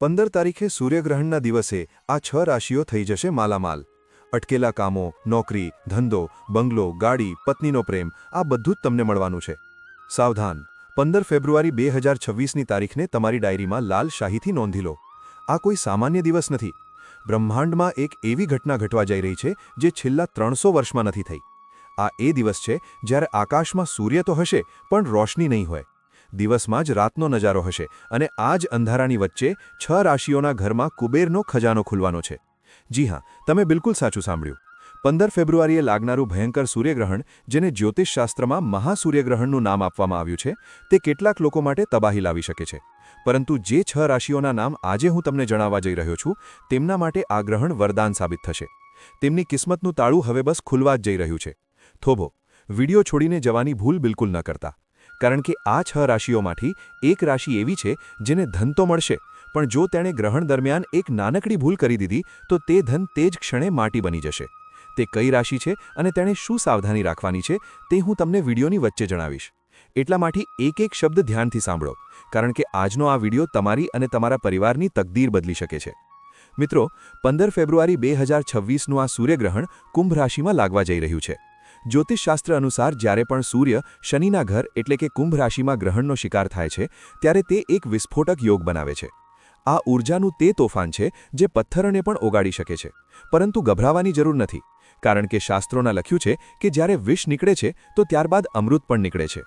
પંદર તારીખે સૂર્યગ્રહણના દિવસે આ છ રાશિઓ થઈ જશે માલામાલ. અટકેલા કામો, નોકરી, ધંધો, બંગલો, ગાડી, પત્નીનો પ્રેમ, આ બધું જ તમને મળવાનું છે. સાવધાન, પંદર ફેબ્રુઆરી બે હજાર છવ્વીસની તારીખને તમારી ડાયરીમાં લાલ શાહીથી નોંધી લો. આ કોઈ સામાન્ય દિવસ નથી. બ્રહ્માંડમાં એક એવી ઘટના ઘટવા જઈ રહી છે, જે છેલ્લા ત્રણસો વર્ષમાં નથી થઈ. આ એ દિવસ છે, જ્યારે આકાશમાં સૂર્ય તો હશે, પણ રોશની નહીં હોય. દિવસમાં જ રાતનો નજારો હશે અને આ જ અંધારાની વચ્ચે છ રાશિઓના ઘરમાં કુબેરનો ખજાનો ખુલવાનો છે. જી હા, તમે બિલકુલ સાચું સાંભળ્યું. પંદર ફેબ્રુઆરીએ લાગનારું ભયંકર સૂર્યગ્રહણ, જેને જ્યોતિષશાસ્ત્રમાં મહાસૂર્યગ્રહણનું નામ આપવામાં આવ્યું છે, તે કેટલાક લોકો માટે તબાહી લાવી શકે છે. પરંતુ જે છ રાશિઓના નામ આજે હું તમને જણાવવા જઈ રહ્યો છું, તેમના માટે આ ગ્રહણ વરદાન સાબિત થશે. તેમની કિસ્મતનું તાળું હવે બસ ખુલવા જ જઈ રહ્યું છે. થોભો, વિડિયો છોડીને જવાની ભૂલ બિલકુલ ન કરતા. કારણ કે આ છ રાશિઓમાંથી એક રાશિ એવી છે જેને ધન તો મળશે, પણ જો તેણે ગ્રહણ દરમિયાન એક નાનકડી ભૂલ કરી દીધી, તો તે ધન તે જ ક્ષણે માટી બની જશે. તે કઈ રાશિ છે અને તેણે શું સાવધાની રાખવાની છે તે હું તમને વિડીયોની વચ્ચે જણાવીશ. એટલા માટે એક એક શબ્દ ધ્યાનથી સાંભળો, કારણ કે આજનો આ વીડિયો તમારી અને તમારા પરિવારની તકદીર બદલી શકે છે. મિત્રો, પંદર ફેબ્રુઆરી બે હજાર છવ્વીસનું આ સૂર્યગ્રહણ કુંભ રાશિમાં લાગવા જઈ રહ્યું છે. જ્યોતિષશાસ્ત્ર અનુસાર જ્યારે પણ સૂર્ય શનિના ઘર એટલે કે કુંભ રાશિમાં ગ્રહણનો શિકાર થાય છે, ત્યારે તે એક વિસ્ફોટક યોગ બનાવે છે. આ ઊર્જાનું તે તોફાન છે જે પથ્થરને પણ ઓગાડી શકે છે. પરંતુ ગભરાવાની જરૂર નથી, કારણ કે શાસ્ત્રોના લખ્યું છે કે જ્યારે વિષ નીકળે છે, તો ત્યારબાદ અમૃત પણ નીકળે છે.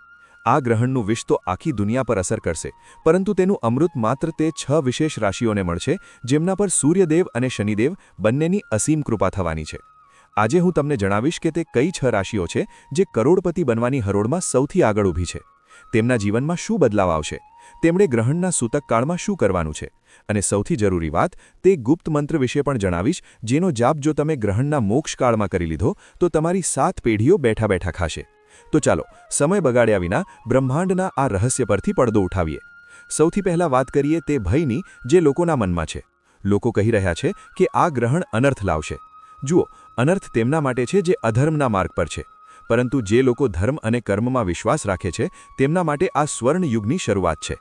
આ ગ્રહણનું વિષ તો આખી દુનિયા પર અસર કરશે, પરંતુ તેનું અમૃત માત્ર તે છ વિશેષ રાશિઓને મળશે, જેમના પર સૂર્યદેવ અને શનિદેવ બંનેની અસીમ કૃપા થવાની છે. આજે હું તમને જણાવીશ કે તે કઈ છ રાશિઓ છે જે કરોડપતિ બનવાની હરોળમાં સૌથી આગળ ઊભી છે. તેમના જીવનમાં શું બદલાવ આવશે? તેમણે ગ્રહણના સૂતકકાળમાં શું કરવાનું છે? અને સૌથી જરૂરી વાત, તે ગુપ્ત મંત્ર વિશે પણ જણાવીશ, જેનો જાપ જો તમે ગ્રહણના મોક્ષકાળમાં કરી લીધો, તો તમારી સાત પેઢીઓ બેઠા બેઠા ખાશે. તો ચાલો, સમય બગાડ્યા વિના બ્રહ્માંડના આ રહસ્ય પરથી પડદો ઉઠાવીએ. સૌથી પહેલા વાત કરીએ તે ભયની જે લોકોના મનમાં છે. લોકો કહી રહ્યા છે કે આ ગ્રહણ અનર્થ લાવશે. જુઓ અનર્થ તેમના માટે છે જે અધર્મના માર્ગ પર છે. પરંતુ જે લોકો ધર્મ અને કર્મમાં વિશ્વાસ રાખે છે, તેમના માટે આ સ્વર્ણ યુગની શરૂઆત છે.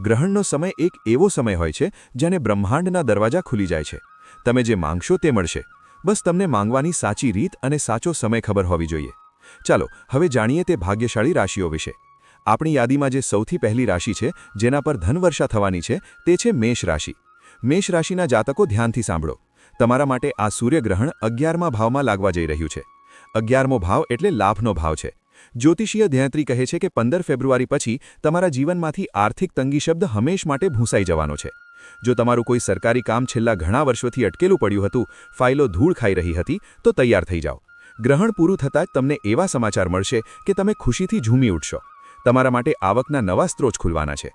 ગ્રહણનો સમય એક એવો સમય હોય છે, જેને બ્રહ્માંડના દરવાજા ખુલી જાય છે. તમે જે માંગશો તે મળશે. બસ તમને માંગવાની સાચી રીત અને સાચો સમય ખબર હોવી જોઈએ. ચાલો, હવે જાણીએ તે ભાગ્યશાળી રાશિઓ વિશે. આપણી યાદીમાં જે સૌથી પહેલી રાશિ છે, જેના પર ધનવર્ષા થવાની છે, તે છે મેષ રાશિ. મેષ રાશિના જાતકો ધ્યાનથી સાંભળો. તમારા માટે આ સૂર્યગ્રહણ અગિયારમા ભાવમાં લાગવા જઈ રહ્યું છે. અગિયારમો ભાવ એટલે લાભનો ભાવ છે. જ્યોતિષીય ધ્યાત્રી કહે છે કે પંદર ફેબ્રુઆરી પછી તમારા જીવનમાંથી આર્થિક તંગી શબ્દ હંમેશ માટે ભૂંસાઈ જવાનો છે. જો તમારું કોઈ સરકારી કામ છેલ્લા ઘણા વર્ષોથી અટકેલું પડ્યું હતું, ફાઇલો ધૂળ ખાઈ રહી હતી, તો તૈયાર થઈ જાઓ. ગ્રહણ પૂરું થતાં જ તમને એવા સમાચાર મળશે કે તમે ખુશીથી ઝૂમી ઉઠશો. તમારા માટે આવકના નવા સ્ત્રોત ખુલવાના છે.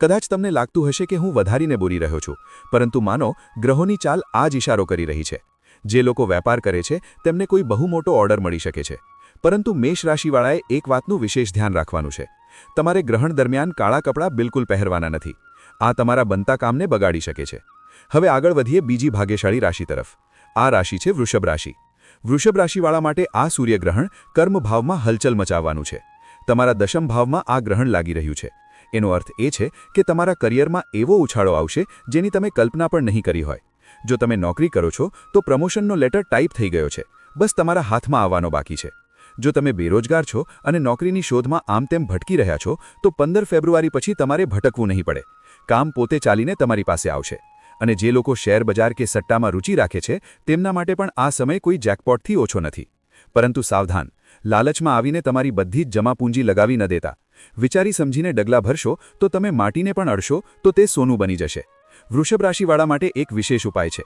કદાચ તમને લાગતું હશે કે હું વધારીને બોલી રહ્યો છું, પરંતુ માનો, ગ્રહોની ચાલ આ જ ઇશારો કરી રહી છે. જે લોકો વેપાર કરે છે, તેમને કોઈ બહુ મોટો ઓર્ડર મળી શકે છે. પરંતુ મેષ રાશિવાળાએ એક વાતનું વિશેષ ધ્યાન રાખવાનું છે. તમારે ગ્રહણ દરમિયાન કાળા કપડાં બિલકુલ પહેરવાના નથી. આ તમારા બનતા કામને બગાડી શકે છે. હવે આગળ વધીએ બીજી ભાગ્યશાળી રાશિ તરફ. આ રાશિ છે વૃષભ રાશિ. વૃષભ રાશિવાળા માટે આ સૂર્યગ્રહણ કર્મભાવમાં હલચલ મચાવવાનું છે. તમારા દશમ ભાવમાં આ ગ્રહણ લાગી રહ્યું છે. એનો અર્થ એ છે કે તમારા કરિયરમાં એવો ઉછાળો આવશે જેની તમે કલ્પના પણ નહીં કરી હોય. જો તમે નોકરી કરો છો, તો પ્રમોશનનો લેટર ટાઈપ થઈ ગયો છે. બસ તમારા હાથમાં આવવાનો બાકી છે. જો તમે બેરોજગાર છો અને નોકરીની શોધમાં આમ તેમ ભટકી રહ્યા છો, તો પંદર ફેબ્રુઆરી પછી તમારે ભટકવું નહીં પડે. કામ પોતે ચાલીને તમારી પાસે આવશે. અને જે લોકો શેર બજાર કે સટ્ટામાં રુચિ રાખે છે, તેમના માટે પણ આ સમય કોઈ જેકપોટથી ઓછો નથી. પરંતુ સાવધાન, લાલચમાં આવીને તમારી બધી જ જમાપૂંજી લગાવી ન દેતા. વિચારી સમજીને ડગલા ભરશો તો તમે માટીને પણ અડશો તો તે સોનું બની જશે. વૃષભ રાશિવાળા માટે એક વિશેષ ઉપાય છે.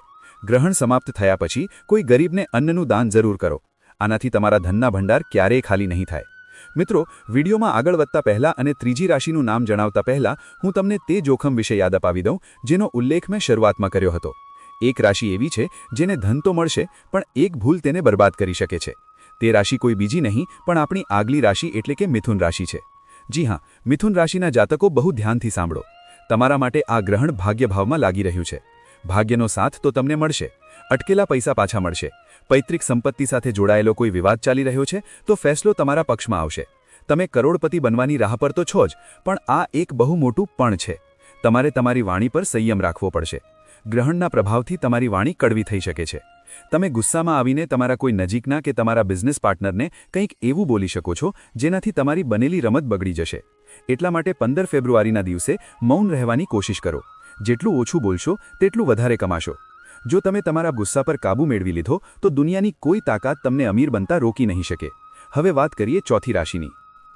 ગ્રહણ સમાપ્ત થયા પછી કોઈ ગરીબને અન્નનું દાન જરૂર કરો. આનાથી તમારા ધનના ભંડાર ક્યારેય ખાલી નહીં થાય. મિત્રો, વિડીયોમાં આગળ વધતા પહેલા અને ત્રીજી રાશિનું નામ જણાવતા પહેલા હું તમને તે જોખમ વિશે યાદ અપાવી દઉં, જેનો ઉલ્લેખ મેં શરૂઆતમાં કર્યો હતો. એક રાશિ એવી છે, જેને ધન તો મળશે, પણ એક ભૂલ તેને બરબાદ કરી શકે છે. તે રાશિ કોઈ બીજી નહીં, પણ આપણી આગલી રાશિ એટલે કે મિથુન રાશિ છે. જી હા, મિથુન રાશિના જાતકો બહુ ધ્યાનથી સાંભળો. તમારા માટે આ ગ્રહણ ભાગ્યભાવમાં લાગી રહ્યું છે. ભાગ્યનો સાથ તો તમને મળશે. અટકેલા પૈસા પાછા મળશે. પૈતૃક સંપત્તિ સાથે જોડાયેલો કોઈ વિવાદ ચાલી રહ્યો છે, તો ફેસલો તમારા પક્ષમાં આવશે. તમે કરોડપતિ બનવાની રાહ પર તો છો જ, પણ આ એક બહુ મોટું પણ છે. તમારે તમારી વાણી પર સંયમ રાખવો પડશે. ગ્રહણના પ્રભાવથી તમારી વાણી કડવી થઈ શકે છે. તમે ગુસ્સામાં આવીને તમારા કોઈ નજીકના કે તમારા બિઝનેસ પાર્ટનરને કંઈક એવું બોલી શકો છો, જેનાથી તમારી બનેલી રમત બગડી જશે. એટલા માટે પંદર ફેબ્રુઆરીના દિવસે મૌન રહેવાની કોશિશ કરો. જેટલું ઓછું બોલશો, તેટલું વધારે કમાશો. જો તમે તમારા ગુસ્સા પર કાબૂ મેળવી લીધો, તો દુનિયાની કોઈ તાકાત તમને અમીર બનતા રોકી નહીં શકે. હવે વાત કરીએ ચોથી રાશિની.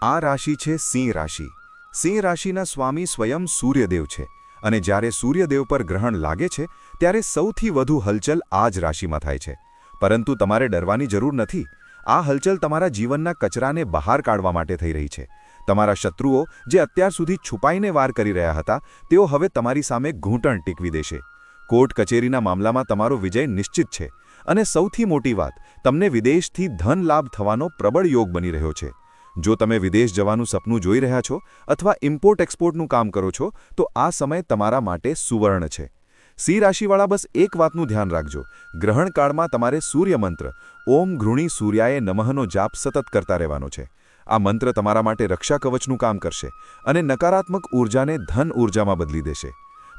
આ રાશિ છે સિંહ રાશિ. સિંહ રાશિના સ્વામી સ્વયં સૂર્યદેવ છે. અને જ્યારે સૂર્યદેવ પર ગ્રહણ લાગે છે, ત્યારે સૌથી વધુ હલચલ આ જ રાશિમાં થાય છે. પરંતુ તમારે ડરવાની જરૂર નથી. આ હલચલ તમારા જીવનના કચરાને બહાર કાઢવા માટે થઈ રહી છે. તમારા શત્રુઓ જે અત્યાર સુધી છુપાઈને વાર કરી રહ્યા હતા, તેઓ હવે તમારી સામે ઘૂંટણ ટીકવી દેશે. કોર્ટ કચેરીના મામલામાં તમારો વિજય નિશ્ચિત છે. અને સૌથી મોટી વાત, તમને વિદેશથી ધન લાભ થવાનો પ્રબળ યોગ બની રહ્યો છે. જો તમે વિદેશ જવાનું સપનું જોઈ રહ્યા છો અથવા ઇમ્પોર્ટ એક્સપોર્ટનું કામ કરો છો, તો આ સમય તમારા માટે સુવર્ણ છે. સી રાશિવાળા બસ એક વાતનું ધ્યાન રાખજો. ગ્રહણકાળમાં તમારે સૂર્ય મંત્ર, ઓમ ઘૃણી સૂર્યાએ નમહનો જાપ સતત કરતા રહેવાનો છે. આ મંત્ર તમારા માટે રક્ષા કવચનું કામ કરશે અને નકારાત્મક ઊર્જાને ધન ઊર્જામાં બદલી દેશે.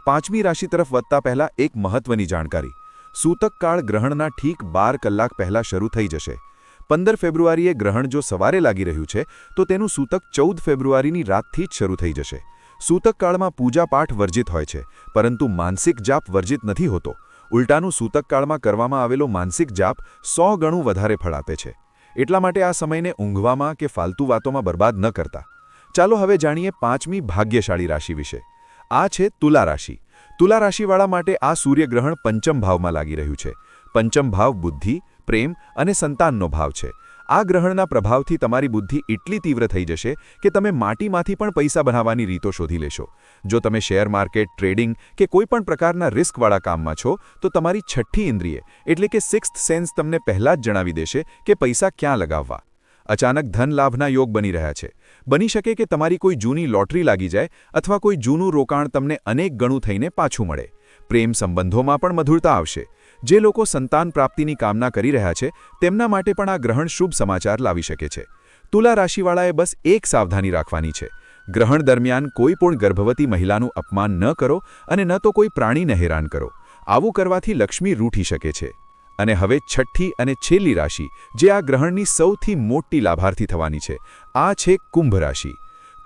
પાંચમી રાશિ તરફ વધતા પહેલા એક મહત્વની જાણકારી. સૂતકકાળ ગ્રહણના ઠીક બાર કલાક પહેલા શરૂ થઈ જશે. પંદર ફેબ્રુઆરીએ ગ્રહણ જો સવારે લાગી રહ્યું છે, તો તેનું સૂતક ચૌદ ફેબ્રુઆરીની રાતથી જ શરૂ થઈ જશે. સૂતકકાળમાં પૂજાપાઠ વર્જિત હોય છે, પરંતુ માનસિક જાપ વર્જિત નથી હોતો. ઉલટાનું સૂતકકાળમાં કરવામાં આવેલો માનસિક જાપ સો ગણું વધારે ફળ આપે છે. એટલા માટે આ સમયને ઊંઘવામાં કે ફાલતુ વાતોમાં બરબાદ ન કરતા. ચાલો હવે જાણીએ પાંચમી ભાગ્યશાળી રાશિ વિશે. આ છે તુલા રાશિ. તુલા રાશિવાળા માટે આ સૂર્યગ્રહણ પંચમ ભાવમાં લાગી રહ્યું છે. પંચમ ભાવ બુદ્ધિ પ્રેમ અને સંતાનનો ભાવ છે. આ ગ્રહણના પ્રભાવથી તમારી બુદ્ધિ એટલી તીવ્ર થઈ જશે કે તમે માટીમાંથી પણ પૈસા બનાવવાની રીતો શોધી લેશો. જો તમે શેર માર્કેટ, ટ્રેડિંગ કે કોઈપણ પ્રકારના રિસ્કવાળા કામમાં છો, તો તમારી છઠ્ઠી ઇન્દ્રિય, એટલે કે સિક્સ્થ સેન્સ તમને પહેલાં જ જણાવી દેશે કે પૈસા ક્યાં લગાવવા. અચાનક ધન લાભના યોગ બની રહ્યા છે. બની શકે કે તમારી કોઈ જૂની લોટરી લાગી જાય અથવા કોઈ જૂનું રોકાણ તમને અનેક ગણું થઈને પાછું મળે. પ્રેમ સંબંધોમાં પણ મધુરતા આવશે. જે લોકો સંતાન પ્રાપ્તિની કામના કરી રહ્યા છે, તેમના માટે પણ આ ગ્રહણ શુભ સમાચાર લાવી શકે છે. તુલા રાશિવાળાએ બસ એક સાવધાની રાખવાની છે. ગ્રહણ દરમિયાન કોઈ પણ ગર્ભવતી મહિલાનું અપમાન ન કરો અને ન તો કોઈ પ્રાણીને હેરાન કરો. આવું કરવાથી લક્ષ્મી રૂઠી શકે છે. અને હવે છઠ્ઠી અને છેલ્લી રાશિ, જે આ ગ્રહણની સૌથી મોટી લાભાર્થી થવાની છે. આ છે કુંભ રાશિ.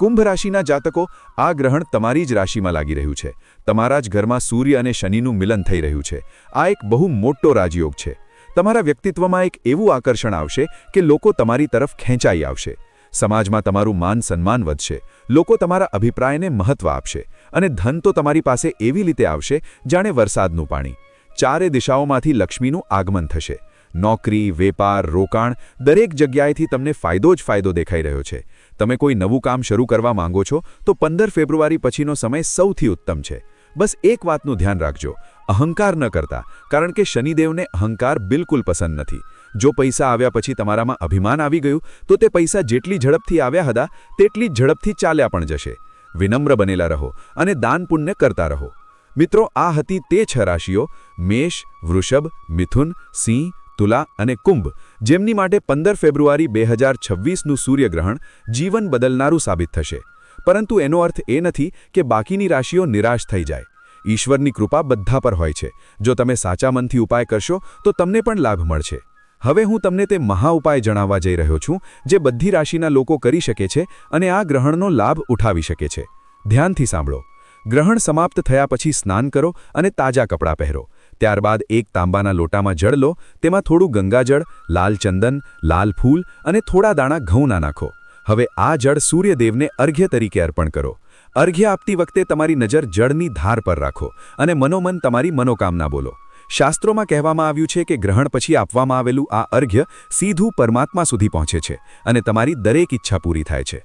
કુંભ રાશિના જાતકો આ ગ્રહણ તમારી જ રાશિમાં લાગી રહ્યું છે. તમારા જ ઘરમાં સૂર્ય અને શનિનું મિલન થઈ રહ્યું છે. આ એક બહુ મોટો રાજયોગ છે. તમારા વ્યક્તિત્વમાં એક એવું આકર્ષણ આવશે કે લોકો તમારી તરફ ખેંચાઈ આવશે. સમાજમાં તમારું માન સન્માન વધશે. લોકો તમારા અભિપ્રાયને મહત્વ આપશે. અને ધન તો તમારી પાસે એવી રીતે આવશે જાણે વરસાદનું પાણી. ચારે દિશાઓમાંથી લક્ષ્મીનું આગમન થશે. નોકરી, વેપાર, રોકાણ દરેક જગ્યાએથી તમને ફાયદો જ ફાયદો દેખાઈ રહ્યો છે. તમે કોઈ નવું કામ શરૂ કરવા માંગો છો, તો પંદર ફેબ્રુઆરી પછીનો સમય સૌથી ઉત્તમ છે. બસ એક વાતનું ધ્યાન રાખજો. અહંકાર ન કરતા, કારણ કે શનિદેવને અહંકાર બિલકુલ પસંદ નથી. જો પૈસા આવ્યા પછી તમારામાં અભિમાન આવી ગયું, તો તે પૈસા જેટલી ઝડપથી આવ્યા હતા, તેટલી ઝડપથી ચાલ્યા પણ જશે. વિનમ્ર બનેલા રહો અને દાન પુણ્ય કરતા રહો. મિત્રો, આ હતી તે છ રાશિઓ, મેષ, વૃષભ, મિથુન, સિંહ તુલા અને કુંભ, જેમની માટે પંદર ફેબ્રુઆરી બે હજાર છવ્વીસનું સૂર્યગ્રહણ જીવન બદલનારું સાબિત થશે. પરંતુ એનો અર્થ એ નથી કે બાકીની રાશિઓ નિરાશ થઈ જાય. ઈશ્વરની કૃપા બધા પર હોય છે. જો તમે સાચા મનથી ઉપાય કરશો, તો તમને પણ લાભ મળશે. હવે હું તમને તે મહા ઉપાય જણાવવા જઈ રહ્યો છું, જે બધી રાશિના લોકો કરી શકે છે અને આ ગ્રહણનો લાભ ઉઠાવી શકે છે. ધ્યાનથી સાંભળો. ગ્રહણ સમાપ્ત થયા પછી સ્નાન કરો અને તાજા કપડાં પહેરો. ત્યારબાદ એક તાંબાના લોટામાં જળ લો, તેમાં થોડું ગંગાજળ, લાલ ચંદન, લાલ ફૂલ અને થોડા દાણા ઘઉંના નાખો. હવે આ જળ સૂર્યદેવને અર્ઘ્ય તરીકે અર્પણ કરો. અર્ઘ્ય આપતી વખતે તમારી નજર જળની ધાર પર રાખો અને મનોમન તમારી મનોકામના બોલો. શાસ્ત્રોમાં કહેવામાં આવ્યું છે કે ગ્રહણ પછી આપવામાં આવેલું આ અર્ઘ્ય સીધું પરમાત્મા સુધી પહોંચે છે અને તમારી દરેક ઈચ્છા પૂરી થાય છે.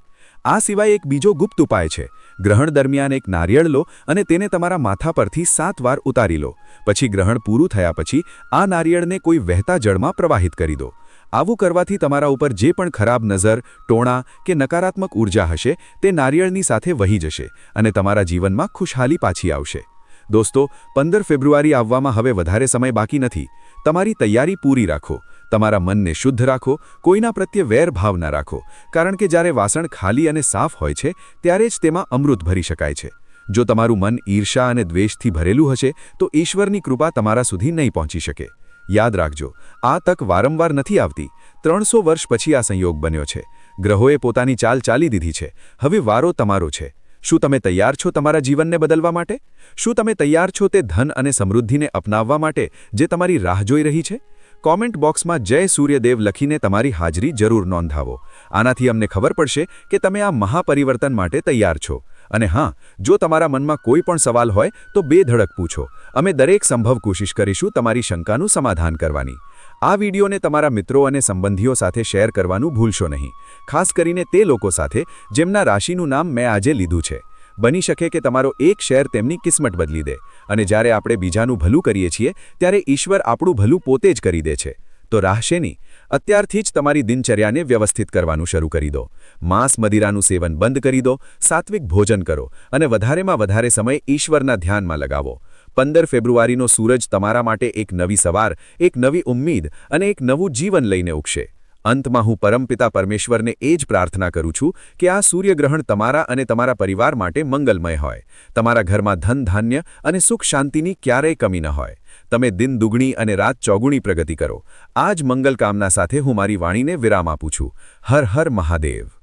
આ સિવાય એક બીજો ગુપ્ત ઉપાય છે. ગ્રહણ દરમિયાન એક નારિયેળ લો અને તેને તમારા માથા પરથી સાત વાર ઉતારી લો. પછી ગ્રહણ પૂરું થયા પછી આ નારિયેળને કોઈ વહેતા જળમાં પ્રવાહિત કરી દો. આવું કરવાથી તમારા ઉપર જે પણ ખરાબ નજર, ટોણા કે નકારાત્મક ઊર્જા હશે, તે નારિયેળની સાથે વહી જશે અને તમારા જીવનમાં ખુશહાલી પાછી આવશે. દોસ્તો, પંદર ફેબ્રુઆરી આવવામાં હવે વધારે સમય બાકી નથી. તમારી તૈયારી પૂરી રાખો. તમારા મનને શુદ્ધ રાખો, કોઈના પ્રત્યે વેરભાવ ન રાખો. કારણ કે જ્યારે વાસણ ખાલી અને સાફ હોય છે, ત્યારે જ તેમાં અમૃત ભરી શકાય છે. જો તમારું મન ઈર્ષા અને દ્વેષથી ભરેલું હશે, તો ઈશ્વરની કૃપા તમારા સુધી નહીં પહોંચી શકે. યાદ રાખજો, આ તક વારંવાર નથી આવતી. ત્રણસો વર્ષ પછી આ સંયોગ બન્યો છે. ગ્રહોએ પોતાની ચાલ ચાલી દીધી છે. હવે વારો તમારો છે. શું તમે તૈયાર છો તમારા જીવનને બદલવા માટે? શું તમે તૈયાર છો તે ધન અને સમૃદ્ધિને અપનાવવા માટે, જે તમારી રાહ જોઈ રહી છે? કોમેન્ટ બોક્સમાં જય સૂર્યદેવ લખીને તમારી હાજરી જરૂર નોંધાવો. આનાથી અમને ખબર પડશે કે તમે આ મહાપરિવર્તન માટે તૈયાર છો. અને હા, જો તમારા મનમાં કોઈ પણ સવાલ હોય, તો બેધડક પૂછો. અમે દરેક સંભવ કોશિશ કરીશું તમારી શંકાનું સમાધાન કરવાની. આ વિડીયોને તમારા મિત્રો અને સંબંધીઓ સાથે શેર કરવાનું ભૂલશો નહીં. ખાસ કરીને તે લોકો સાથે, જેમના રાશિનું નામ મેં આજે લીધું છે. બની શકે કે તમારો એક શેર તેમની કિસ્મત બદલી દે. અને જ્યારે આપણે બીજાનું ભલું કરીએ છીએ, ત્યારે ઈશ્વર આપણું ભલું પોતે જ કરી દે છે. તો રાહશે નહીં અત્યારથી જ તમારી દિનચર્યાને વ્યવસ્થિત કરવાનું શરૂ કરી દો. માંસ મદિરાનું સેવન બંધ કરી દો. સાત્વિક ભોજન કરો. અને વધારેમાં વધારે સમય ઈશ્વરના ધ્યાનમાં લગાવો. પંદર ફેબ્રુઆરીનો સૂરજ તમારા માટે એક નવી સવાર, એક નવી ઉમ્મીદ અને એક નવું જીવન લઈને ઉગશે. અંતમાં હું પરમપિતા પરમેશ્વરને એ જ પ્રાર્થના કરું છું કે આ સૂર્યગ્રહણ તમારા અને તમારા પરિવાર માટે મંગલમય હોય. તમારા ઘરમાં ધન ધાન્ય અને સુખ શાંતિની ક્યારેય કમી ન હોય. તમે દિન દુગણી અને રાત ચોગુણી પ્રગતિ કરો. આ જ મંગલકામના સાથે હું મારી વાણીને વિરામ આપું છું. હર હર મહાદેવ.